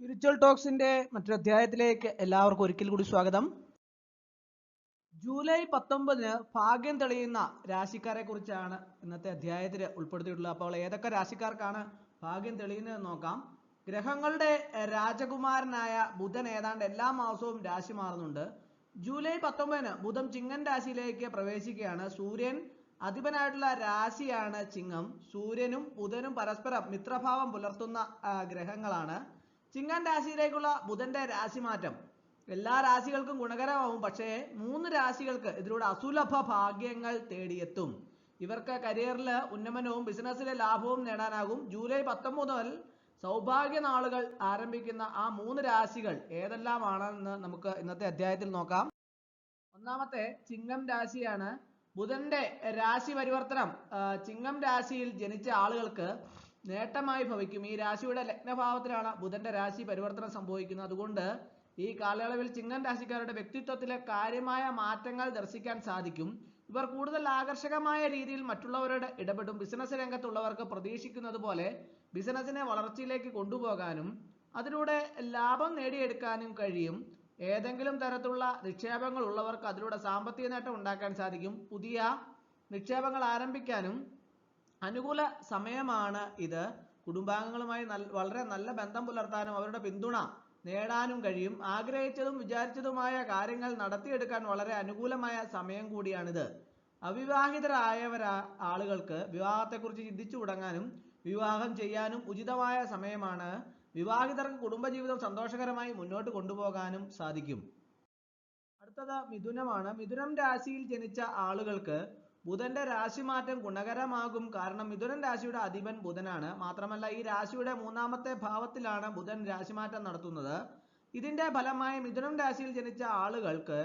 Spiritual ടോക്സിന്റെ മറ്റൊരധ്യായത്തിലേക്ക് എല്ലാവർക്കും ഒരിക്കൽ കൂടി സ്വാഗതം. ജൂലൈ പത്തൊമ്പതിന് ഭാഗ്യം തെളിയുന്ന രാശിക്കാരെ കുറിച്ചാണ് ഇന്നത്തെ അധ്യായത്തിൽ ഉൾപ്പെടുത്തിയിട്ടുള്ളത്. അപ്പോൾ ഏതൊക്കെ രാശിക്കാർക്കാണ് ഭാഗ്യം തെളിയുന്നതെന്ന് നോക്കാം. ഗ്രഹങ്ങളുടെ രാജകുമാരനായ ബുധൻ ഏതാണ്ട് എല്ലാ മാസവും രാശി മാറുന്നുണ്ട്. ജൂലൈ പത്തൊമ്പതിന് ബുധൻ ചിങ്ങൻ രാശിയിലേക്ക് പ്രവേശിക്കുകയാണ്. സൂര്യൻ അധിപനായിട്ടുള്ള രാശിയാണ് ചിങ്ങം. സൂര്യനും ബുധനും പരസ്പരം മിത്രഭാവം പുലർത്തുന്ന ഗ്രഹങ്ങളാണ്. ചിങ്ങൻ രാശിയിലേക്കുള്ള ബുധന്റെ രാശി മാറ്റം എല്ലാ രാശികൾക്കും ഗുണകരമാവും. പക്ഷേ മൂന്ന് രാശികൾക്ക് ഇതിലൂടെ അസുലഭ ഭാഗ്യങ്ങൾ തേടിയെത്തും. ഇവർക്ക് കരിയറിൽ ഉന്നമനവും ബിസിനസ്സിലെ ലാഭവും നേടാനാകും. ജൂലൈ പത്തൊമ്പത് മുതൽ സൗഭാഗ്യ നാളുകൾ ആരംഭിക്കുന്ന ആ മൂന്ന് രാശികൾ ഏതെല്ലാമാണെന്ന് നമുക്ക് ഇന്നത്തെ അധ്യായത്തിൽ നോക്കാം. ഒന്നാമത്തെ ചിങ്ങം രാശിയാണ് ബുധന്റെ രാശി പരിവർത്തനം. ചിങ്ങം രാശിയിൽ ജനിച്ച ആളുകൾക്ക് നേട്ടമായി ഭവിക്കും. ഈ രാശിയുടെ ലഗ്നഭാവത്തിലാണ് ബുധന്റെ രാശി പരിവർത്തനം സംഭവിക്കുന്നത്. അതുകൊണ്ട് ഈ കാലയളവിൽ ചിങ്ങൻ രാശിക്കാരുടെ വ്യക്തിത്വത്തിലെ കാര്യമായ മാറ്റങ്ങൾ ദർശിക്കാൻ സാധിക്കും. ഇവർ കൂടുതൽ ആകർഷകമായ രീതിയിൽ മറ്റുള്ളവരോട് ഇടപെടും. ബിസിനസ് രംഗത്തുള്ളവർക്ക് പ്രതീക്ഷിക്കുന്നത് പോലെ ബിസിനസിനെ വളർച്ചയിലേക്ക് കൊണ്ടുപോകാനും അതിലൂടെ ലാഭം നേടിയെടുക്കാനും കഴിയും. ഏതെങ്കിലും തരത്തിലുള്ള നിക്ഷേപങ്ങൾ ഉള്ളവർക്ക് അതിലൂടെ സാമ്പത്തിക നേട്ടം ഉണ്ടാക്കാൻ സാധിക്കും. പുതിയ നിക്ഷേപങ്ങൾ ആരംഭിക്കാനും അനുകൂല സമയമാണ് ഇത്. കുടുംബാംഗങ്ങളുമായി വളരെ നല്ല ബന്ധം പുലർത്താനും അവരുടെ പിന്തുണ നേടാനും കഴിയും. ആഗ്രഹിച്ചതും വിചാരിച്ചതുമായ കാര്യങ്ങൾ നടത്തിയെടുക്കാൻ വളരെ അനുകൂലമായ സമയം കൂടിയാണിത്. അവിവാഹിതരായവരാ ആളുകൾക്ക് വിവാഹത്തെക്കുറിച്ച് ചിന്തിച്ചു തുടങ്ങാനും വിവാഹം ചെയ്യാനും ഉചിതമായ സമയമാണ്. വിവാഹിതർക്ക് കുടുംബജീവിതം സന്തോഷകരമായി മുന്നോട്ട് കൊണ്ടുപോകാനും സാധിക്കും. അടുത്തത് മിഥുനമാണ്. മിഥുനം രാശിയിൽ ജനിച്ച ആളുകൾക്ക് ബുധന്റെ രാശിമാറ്റം ഗുണകരമാകും. കാരണം മിഥുനൻ രാശിയുടെ അധിപൻ ബുധനാണ്. മാത്രമല്ല ഈ രാശിയുടെ മൂന്നാമത്തെ ഭാവത്തിലാണ് ബുധൻ രാശിമാറ്റം നടത്തുന്നത്. ഇതിന്റെ ഫലമായി മിഥുനം രാശിയിൽ ജനിച്ച ആളുകൾക്ക്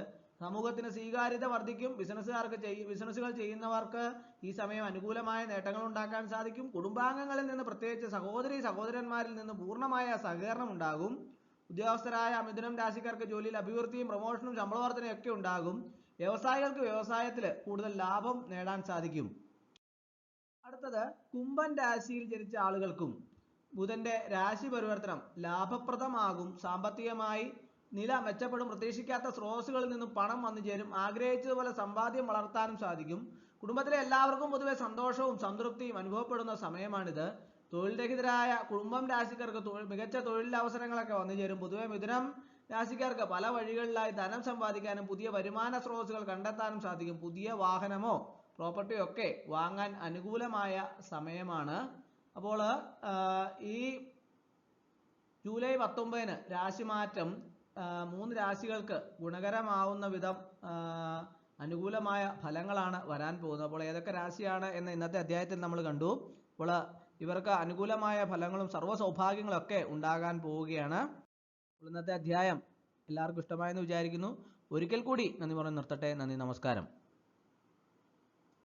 സമൂഹത്തിന് സ്വീകാര്യത വർദ്ധിക്കും. ബിസിനസ്സുകാർക്ക് ബിസിനസ്സുകൾ ചെയ്യുന്നവർക്ക് ഈ സമയം അനുകൂലമായ നേട്ടങ്ങൾ ഉണ്ടാക്കാൻ സാധിക്കും. കുടുംബാംഗങ്ങളിൽ നിന്ന് പ്രത്യേകിച്ച് സഹോദരി സഹോദരന്മാരിൽ നിന്ന് പൂർണമായ സഹകരണം ഉണ്ടാകും. ഉദ്യോഗസ്ഥരായ മിഥുനം രാശിക്കാർക്ക് ജോലിയിൽ അഭിവൃദ്ധിയും പ്രൊമോഷനും ശമ്പള വർധനയും ഒക്കെ ഉണ്ടാകും. വ്യവസായികൾക്ക് വ്യവസായത്തിൽ കൂടുതൽ ലാഭം നേടാൻ സാധിക്കും. അടുത്തത് കുംഭൻ രാശിയിൽ ജനിച്ച ആളുകൾക്കും ബുധന്റെ രാശി പരിവർത്തനം ലാഭപ്രദമാകും. സാമ്പത്തികമായി നില മെച്ചപ്പെടും. പ്രതീക്ഷിക്കാത്ത സ്രോതസ്സുകളിൽ നിന്നും പണം വന്നു ചേരും. ആഗ്രഹിച്ചതുപോലെ സമ്പാദ്യം വളർത്താനും സാധിക്കും. കുടുംബത്തിലെ എല്ലാവർക്കും പൊതുവെ സന്തോഷവും സംതൃപ്തിയും അനുഭവപ്പെടുന്ന സമയമാണിത്. തൊഴിൽ രഹിതരായ കുടുംബം രാശിക്കാർക്ക് മികച്ച തൊഴിലവസരങ്ങളൊക്കെ വന്നു ചേരും. പൊതുവെ മിഥുനം രാശിക്കാർക്ക് പല വഴികളിലായി ധനം സമ്പാദിക്കാനും പുതിയ വരുമാന സ്രോതസ്സുകൾ കണ്ടെത്താനും സാധിക്കും. പുതിയ വാഹനമോ പ്രോപ്പർട്ടിയോ ഒക്കെ വാങ്ങാൻ അനുകൂലമായ സമയമാണ്. അപ്പോൾ ഈ ജൂലൈ പത്തൊമ്പതിന് രാശിമാറ്റം മൂന്ന് രാശികൾക്ക് ഗുണകരമാവുന്ന വിധം അനുകൂലമായ ഫലങ്ങളാണ് വരാൻ പോകുന്നത്. അപ്പോൾ ഏതൊക്കെ രാശിയാണ് എന്ന് ഇന്നത്തെ അധ്യായത്തിൽ നമ്മൾ കണ്ടു. അപ്പോൾ ഇവർക്ക് അനുകൂലമായ ഫലങ്ങളും സർവ ഒക്കെ ഉണ്ടാകാൻ പോവുകയാണ്. ഇന്നത്തെ അധ്യായം എല്ലാവർക്കും ഇഷ്ടമായെന്ന് വിചാരിക്കുന്നു. ഒരിക്കൽ കൂടി നന്ദി പറഞ്ഞ് നിർത്തട്ടെ. നന്ദി നമസ്കാരം.